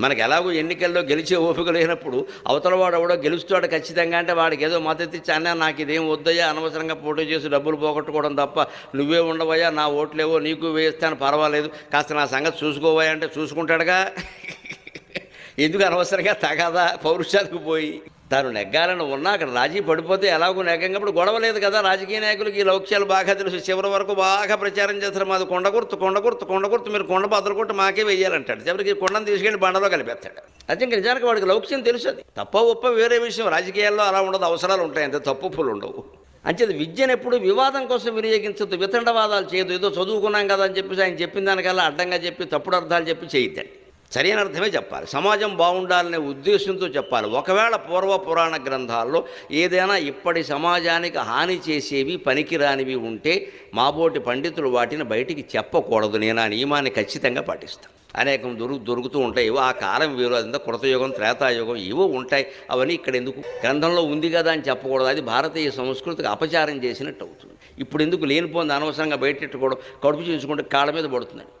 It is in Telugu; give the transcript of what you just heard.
మనకు ఎలాగో ఎన్నికల్లో గెలిచే ఓపిక లేనప్పుడు అవతల వాడు ఎవడో గెలుస్తాడు ఖచ్చితంగా అంటే వాడికి ఏదో మద్దతు ఇచ్చి నాకు ఇదేం వద్దయ్యా అనవసరంగా పోటీ చేసి డబ్బులు పోగొట్టుకోవడం తప్ప నువ్వే ఉండవయ్యా నా ఓట్లేవో నీకు వేస్తాను పర్వాలేదు. కాస్త నా సంగతి చూసుకోవయ్యా అంటే చూసుకుంటాడుగా. ఎందుకు అనవసరంగా తగదా పౌరుషాలకు పోయి? తాను నెగ్గాలని ఉన్నా అక్కడ రాజీ పడిపోతే ఎలాగో నెగ్గప్పుడు గొడవ లేదు కదా రాజకీయ నాయకులకి. ఈ లౌక్యాలు బాగా తెలుసు చివరి వరకు బాగా ప్రచారం చేస్తారు. మాది కొండ గుర్తు కొండ గుర్తు కొండ గుర్తు. మీరు కొండ బదులు కొట్టు మాకే వెయ్యాలంటాడు చివరికి కొండను తీసుకెళ్ళి బండలో కలిపేస్తాడు. అది ఇంక నిజానికి వాడికి లౌక్యం తెలుసు అది తప్ప ఒప్ప వేరే విషయం. రాజకీయాల్లో అలా ఉండదు అవసరాలు ఉంటాయి. అంతే తప్పులు ఉండవు. అంచేది విద్యను ఎప్పుడు వివాదం కోసం వినియోగించద్దు. వితండవాదాలు చేయదు ఏదో చదువుకున్నాం కదా అని చెప్పి ఆయన చెప్పిన దానికల్లా అడ్డంగా చెప్పి తప్పుడు అర్థాలు చెప్పి చేయొద్దండి. సరైన అర్థమే చెప్పాలి. సమాజం బాగుండాలనే ఉద్దేశంతో చెప్పాలి. ఒకవేళ పూర్వ పురాణ గ్రంథాల్లో ఏదైనా ఇప్పటి సమాజానికి హాని చేసేవి పనికిరానివి ఉంటే మాబోటి పండితులు వాటిని బయటికి చెప్పకూడదు. నేను ఆ నియమాన్ని ఖచ్చితంగా పాటిస్తాను. అనేకం దొరుకు దొరుకుతూ ఉంటాయి. ఇవో ఆ కాలం వేరు అదంతా కృతయుగం త్రేతాయుగం ఇవో ఉంటాయి. అవన్నీ ఇక్కడ ఎందుకు? గ్రంథంలో ఉంది కదా అని చెప్పకూడదు. అది భారతీయ సంస్కృతికి అపచారం చేసినట్టు అవుతుంది. ఇప్పుడు ఎందుకు లేనిపోయింది అనవసరంగా బయటెట్టుకోవడం కడుపు చేసుకుంటే కాళ్ళ మీద పడుతుందండి